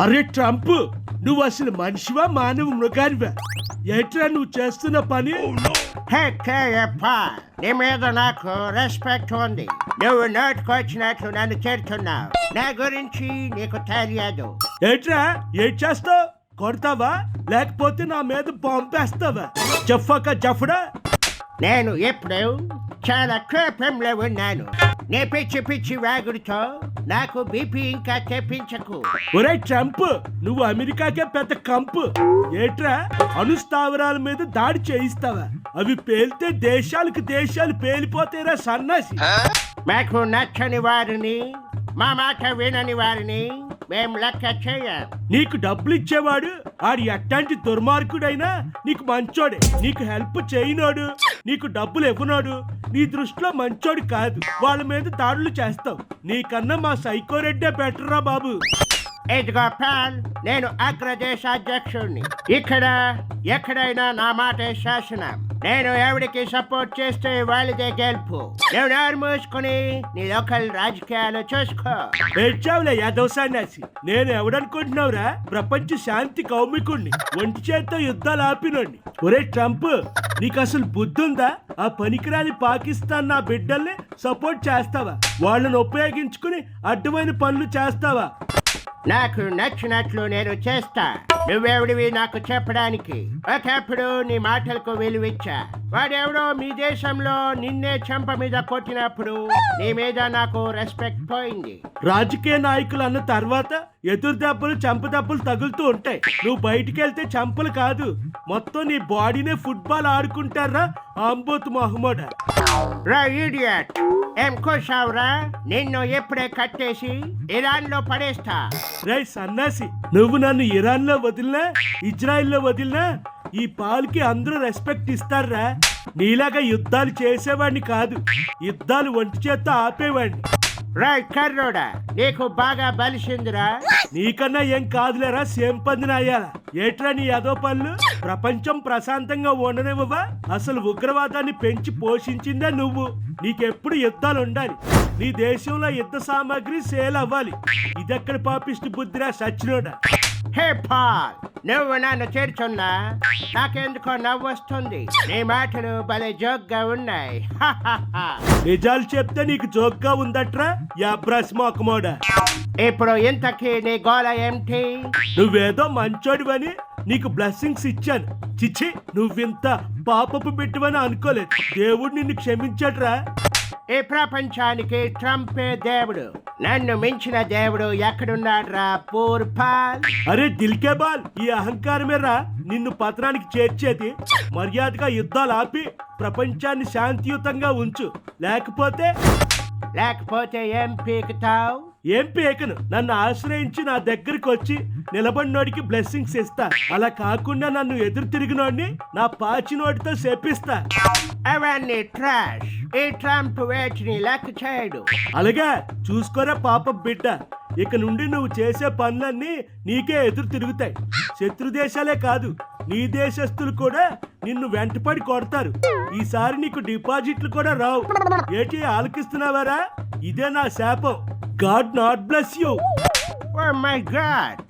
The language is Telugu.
అరే ట్రంప్ నువ్వు అసలు మనిషివా మానవ మృగానివా? ఏట్రా నువ్వు చేస్తున్న పని? కేయప్ప నీ మీద నాకు రెస్పెక్ట్ ఉంది. నువ్వు నోటుకొచ్చినట్లు నన్ను తిడుతున్నావు. నా గురించి నీకు తెలియదు. ఏట్రా ఏం చేస్తావు? కొడతావా? లేకపోతే నా మీద పంపేస్తావా? జఫ్ఫక జఫడా? నేను ఇప్పుడు చాలా కోపంలో ఉన్నాను. నీ పిచ్చి పిచ్చి వాగుడితో నాకు బీపీ ఇంకా తెప్పించకు. ఒరే ట్రంప్ నువ్వు అమెరికాకే పెద్ద కంపు. ఏట్రా? అణుస్థావరాల మీద దాడి చేయిస్తావా? అవి పేలితే దేశాలకు దేశాలు పేలిపోతాయిరా సన్నాసి. మాకు నచ్చని వారిని మా మాట వినని వారిని మేము లెక్క చేయం నీకు డబ్బులు ఇచ్చేవాడు ఆడు ఎట్లాంటి దుర్మార్గుడైనా నీకు మంచోడే. నీకు హెల్ప్ చేయనోడు నీకు డబ్బులు ఇవ్వనోడు నీ దృష్టిలో మంచోడు కాదు. వాళ్ళ మీద దాడులు చేస్తావు. నీకన్నా మా సైకో రెడ్డే బెటర్ రా బాబు. ఇదిగో ఫ్యాన్ నేను అగ్రదేశ అధ్యక్షుడిని ఇక్కడ ఎక్కడైనా నా మాట శాసనం. నేను ఎవరికి సపోర్ట్ చేస్తే వాళ్ళదే గెలుపు. నువ్వు నోరు మూసుకుని నీ లోకల్ రాజకీయాలు చూసుకో. ఏడ్చావులే యాదవ్ సన్యాసి నేను ఎవడనుకుంటున్నావురా? ప్రపంచ శాంతి కౌమికుణ్ణి ఒంటి చేత్తో యుద్ధాలు ఆపినోడిని ఒరే ట్రంప్ నీకు అసలు బుద్ధుందా? ఆ పనికిరాని పాకిస్తాన్ నా బిడ్డల్ని సపోర్ట్ చేస్తావా? వాళ్ళని ఉపయోగించుకుని అడ్డమైన పనులు చేస్తావా? నాకు నచ్చినట్లు నేను చేస్తా. నువ్వెవడివి నాకు చెప్పడానికి? ఒకప్పుడు నీ మాటలకు విలువిచ్చా. వాడెవడో మీ దేశంలో నిన్నే చెంప మీద కొట్టినప్పుడు నీ మీద నాకు రెస్పెక్ట్ పోయింది. రాజకీయ నాయకులు అన్న తర్వాత ఎదురు దెబ్బలు చంప దెబ్బలు తగులుతూ ఉంటాయి. నువ్వు బయటికి వెళ్తే చంపలు కాదు. మొత్తం నీ బాడీనే ఫుట్బాల్ ఆడుకుంటారా ఆంబోత్ మహమ్మద్ రా ఇడియట్ ఏం కూర్చావురా నిన్ను ఎప్పుడే కట్టేసి ఇరాన్లో పడేస్తా. రే సన్నాసి నువ్వు నన్ను ఇరాన్లో వదిలినా ఇజ్రాయెల్లో వదిలినా ఈ పాల్కి అందరూ రెస్పెక్ట్ ఇస్తారా? నీలాగా యుద్ధాలు చేసేవాడిని కాదు యుద్ధాలు ఒంటి చేత్తో ఆపేవాడిని. రా కర్రోడా నీకు బాగా బలిసిందిరా. నీకన్నా ఏం కాదులేరా సేమ్ పందిన అయ్యాలా. ఏట్రా నీ అదో పనులు ప్రపంచం ప్రశాంతంగా ఉండనివ్వవా? అసలు ఉగ్రవాదాన్ని పెంచి పోషించిందే నువ్వు. నీకెప్పుడు యుద్ధాలు ఉండాలి. నీ దేశంలో యుద్ధ సామాగ్రి సేల్ అవ్వాలి. ఇదెక్కడ పాపిష్టి బుద్ధిరా సచ్చినోడా? హే పాల్ నువ్వు నన్ను చేర్చున్నా? నాకెందుకో నవ్వొస్తుంది. నీ మాటలు భలే జోక్గా ఉన్నాయి. నిజాలు చెప్తే నీకు జోక్గా ఉందట్రా? యాబ్రాస్ మొక్కమోడా ఇప్పుడు ఇంతకీ నీ గోల ఏంటి నువ్వేదో మంచోడివని నీకు బ్లెస్సింగ్స్ ఇచ్చాను. చిచ్చి నువ్వింత పాపపు బిట్టువని అనుకోలేదు. దేవుడు నిన్ను క్షమించట్రా ఈ ప్రపంచానికి ట్రంపే దేవుడు? నన్ను మించిన దేవుడు ఎక్కడున్నాడ్రా పూర్ పాల్ అరే దిల్కే బాల్ ఈ అహంకారమే రా నిన్ను పత్రానికి చేర్చేది. మర్యాదగా యుద్ధాలు ఆపి ప్రపంచాన్ని శాంతియుతంగా ఉంచు. లేకపోతే లేకపోతే ఏం పీకుతావు? ఏం పేకను? నన్ను ఆశ్రయించి నా దగ్గరికి వచ్చి నిలబడినోడికి బ్లెస్సింగ్స్ ఇస్తా. అలా కాకుండా నన్ను ఎదురు తిరిగినోడిని నా పాచినోడితో శపిస్తా. అవన్నీ ట్రాష్ ఈ ట్రంప్ వేటిని లెక్క చేయడు. అలాగా? చూసుకోరా పాప బిడ్డ. ఇక నుండి నువ్వు చేసే పనులన్నీ నీకే ఎదురు తిరుగుతాయి. శత్రు దేశాలే కాదు నీ దేశస్తులు కూడా నిన్ను వెంటపడి కొడతారు. ఈసారి నీకు డిపాజిట్లు కూడా రావు. ఏటి ఆలకిస్తున్నావారా? ఇదే నా శాపం. God not bless you. Oh my God.